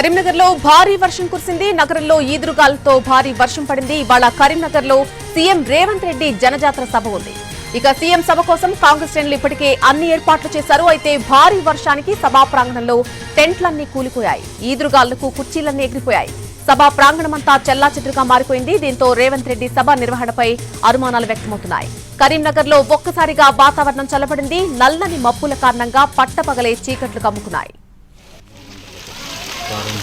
కరీంనగర్లో భారీ వర్షం కురిసింది. నగరంలో ఈదురుగాలతో భారీ వర్షం పడింది. ఇవాళ కరీంనగర్లో సీఎం రేవంత్ రెడ్డి జనజాతర సభ ఉంది. ఇక సీఎం సభ కోసం కాంగ్రెస్ శ్రేణులు ఇప్పటికే అన్ని ఏర్పాట్లు చేశారు. అయితే భారీ వర్షానికి సభా ప్రాంగణంలో టెంట్లన్నీ కూలిపోయాయి. ఈదురుగాలకు కుర్చీలన్నీ ఎగిరిపోయాయి. సభా ప్రాంగణమంతా చెల్లాచెదురుగా మారిపోయింది. దీంతో రేవంత్ రెడ్డి సభ నిర్వహణపై అనుమానాలు వ్యక్తమవుతున్నాయి. కరీంనగర్లో ఒక్కసారిగా వాతావరణం చల్లబడింది. నల్లని మప్పుల కారణంగా పట్టపగలే చీకట్లు కమ్ముకున్నాయి కరీంనగర్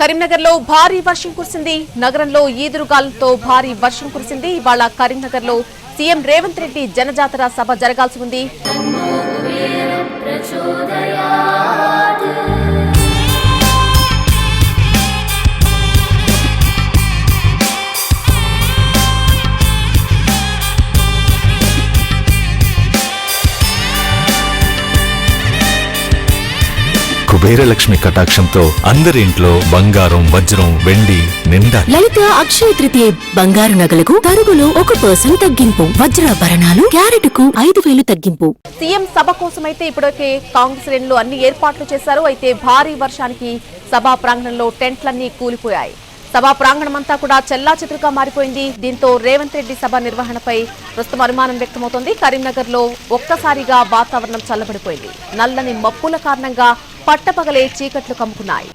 కరీంనగర్లో భారీ వర్షం కురిసింది. నగరంలో ఈదురుగాలతో భారీ వర్షం కురిసింది. ఇవాళ కరీంనగర్లో సీఎం రేవంత్ రెడ్డి జనజాతర సభ జరగాల్సి ఉంది. కుబేరలక్ష్మి కటాక్షంతో అందరి ఇంట్లో బంగారం వజ్రం వెండి నిండా లలిత అక్షయ తృతీయ బంగారు నగలకు తరుగులో ఒక పర్సెంట్ తగ్గింపు. వజ్రాభరణాలు క్యారెట్కు ఐదు వేలు తగ్గింపు. సీఎం సభ కోసమైతే ఇప్పటికే కాంగ్రెస్ శ్రేణులు అన్ని ఏర్పాట్లు చేశారు. అయితే భారీ వర్షానికి సభా ప్రాంగణంలో టెంట్లన్నీ కూలిపోయాయి. సభా ప్రాంగణమంతా కూడా చెల్లా మారిపోయింది. దీంతో రేవంత్ రెడ్డి సభ నిర్వహణపై ప్రస్తుతం అనుమానం వ్యక్తమవుతోంది. కరీంనగర్లో ఒక్కసారిగా వాతావరణం చల్లబడిపోయింది. నల్లని మప్పుల కారణంగా పట్టపగలే చీకట్లు కమ్ముకున్నాయి.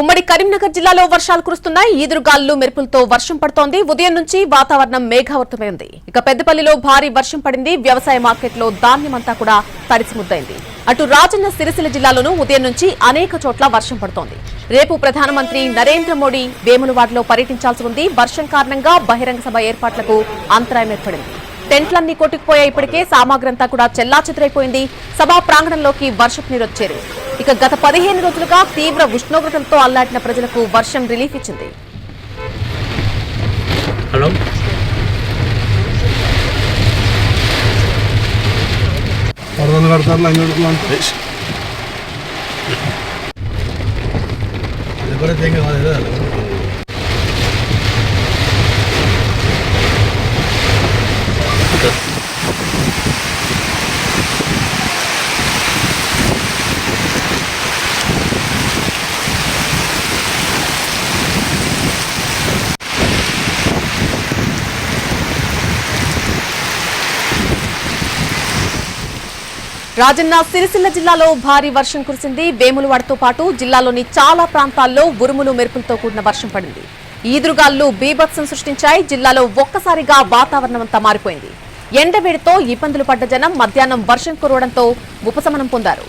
ఉమ్మడి కరీంనగర్ జిల్లాలో వర్షాలు కురుస్తున్నాయి. ఈదురుగాలు మెరుపులతో వర్షం పడుతోంది. ఉదయం నుంచి వాతావరణం మేఘావృతమైంది. ఇక పెద్దపల్లిలో భారీ వర్షం పడింది. వ్యవసాయ మార్కెట్లో ధాన్యమంతా కూడా తడిసిముద్దైంది అటు రాజన్న సిరిసిల్ల జిల్లాలోనూ ఉదయం నుంచి అనేక చోట్ల వర్షం పడుతోంది. రేపు ప్రధానమంత్రి నరేంద్ర మోడీ వేములవాడలో పర్యటించాల్సి ఉంది. వర్షం కారణంగా బహిరంగ సభ ఏర్పాట్లకు అంతరాయం ఏర్పడింది. టెంట్లన్నీ కొట్టుకుపోయాయి ఇప్పటికే సామాగ్రంతా కూడా చెల్లాచెదురైపోయింది. సభా ప్రాంగణంలోకి వర్షపు నీరు వచ్చారు ఇక గత పదిహేను రోజులుగా తీవ్ర ఉష్ణోగ్రతలతో అల్లాడిన ప్రజలకు వర్షం రిలీఫ్ ఇచ్చింది. హలో? కడతారు లంగ కడతారు రాజన్న సిరిసిల్ల జిల్లాలో భారీ వర్షం కురిసింది. వేములవాడతో పాటు జిల్లాలోని చాలా ప్రాంతాల్లో ఉరుములు మెరుపులతో కూడిన వర్షం పడింది. ఈదురుగాలు బీభత్సం సృష్టించాయి. జిల్లాలో ఒక్కసారిగా వాతావరణం అంతా మారిపోయింది. ఎండవేడితో ఇబ్బందులు పడ్డ జనం మధ్యాహ్నం వర్షం కురవడంతో ఉపశమనం పొందారు.